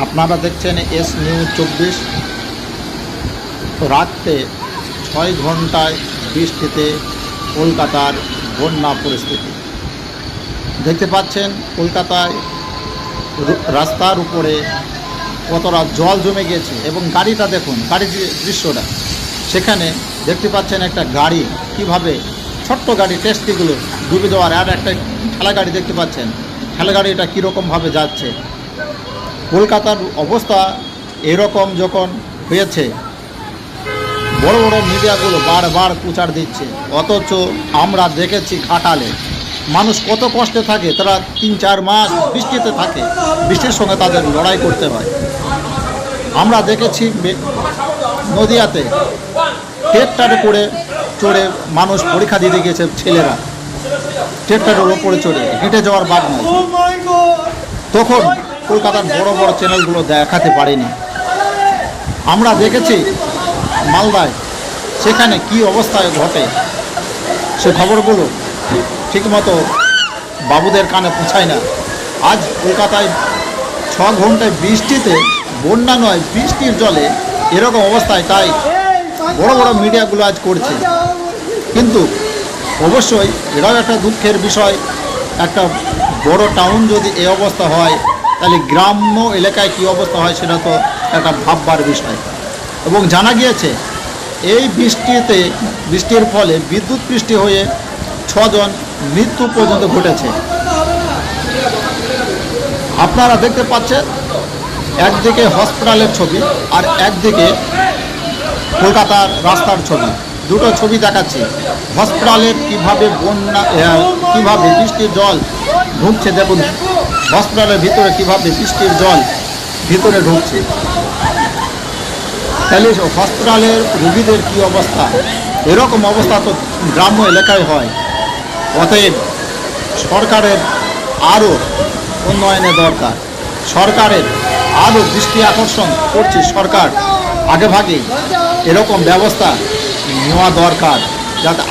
আপনারা দেখছেন S news চব্বিশ। রাত্রে ছয় ঘন্টায় বৃষ্টিতে কলকাতার বন্যা পরিস্থিতি। দেখতে পাচ্ছেন, কলকাতায় রাস্তার উপরে কতটা জল জমে গেছে এবং গাড়িটা দেখুন, গাড়ির দৃশ্যটা, সেখানে দেখতে পাচ্ছেন একটা গাড়ি। কীভাবে ছোট্ট গাড়ি, টেস্টিগুলো ডুবে দেওয়ার, আর একটা ঠেলা গাড়ি দেখতে পাচ্ছেন। ঠেলা গাড়িটা কীরকমভাবে যাচ্ছে কলকাতার অবস্থা এরকম যখন হয়েছে, বড় বড় মিডিয়াগুলো বারবার প্রচার দিচ্ছে। অথচ আমরা দেখেছি ঘাটালে মানুষ কত কষ্টে থাকে, তারা তিন চার মাস বৃষ্টিতে থাকে, বৃষ্টির সঙ্গে তাদের লড়াই করতে হয়। আমরা দেখেছি নদিয়াতে ট্রেক্টারে করে চড়ে মানুষ পরীক্ষা দিতে গেছে ছেলেরা। ট্রেক্টারের ওপরে চড়ে, হেঁটে যাওয়ার বাদ নয় তখন কলকাতার বড় বড় চ্যানেলগুলো দেখাতে পারেনি। আমরা দেখেছি মালদায় সেখানে কি অবস্থায় ঘটে সে খবরগুলো ঠিকমতো বাবুদের কানে পৌঁছায় না। আজ কলকাতায় ছ ঘন্টায় বৃষ্টিতে, বন্যা নয়, বৃষ্টির জলে এরকম অবস্থায় তাই বড় বড় মিডিয়াগুলো আজ করছে। কিন্তু অবশ্যই এটাও একটা দুঃখের বিষয়, একটা বড় টাউন যদি এই অবস্থা হয় তাহলে গ্রাম্য এলাকায় কী অবস্থা হয় সেটা তো একটা ভাববার বিষয়। এবং জানা গিয়েছে, এই বৃষ্টিতে, বৃষ্টির ফলে বিদ্যুৎ বৃষ্টি হয়ে ছজন মৃত্যু পর্যন্ত ঘটেছে। আপনারা দেখতে পাচ্ছেন, একদিকে হসপিটালের ছবি আর একদিকে কলকাতার রাস্তার ছবি। দুটো ছবি দেখাচ্ছি। হসপিটালের কীভাবে বন্যা, কীভাবে বৃষ্টির জল ঢুকছে দেখুন। হসপিটালের ভিতরে কীভাবে বৃষ্টির জল ভিতরে ঢুকছে? তাহলে হসপিটালের রুগীদের কি অবস্থা? এরকম অবস্থা তো গ্রাম্য এলাকায় হয়। অতএব সরকারের আরও উন্নয়নের দরকার। সরকারের আরও দৃষ্টি আকর্ষণ করছে সরকার। আগেভাগে এরকম ব্যবস্থা নেওয়া দরকার। যাতে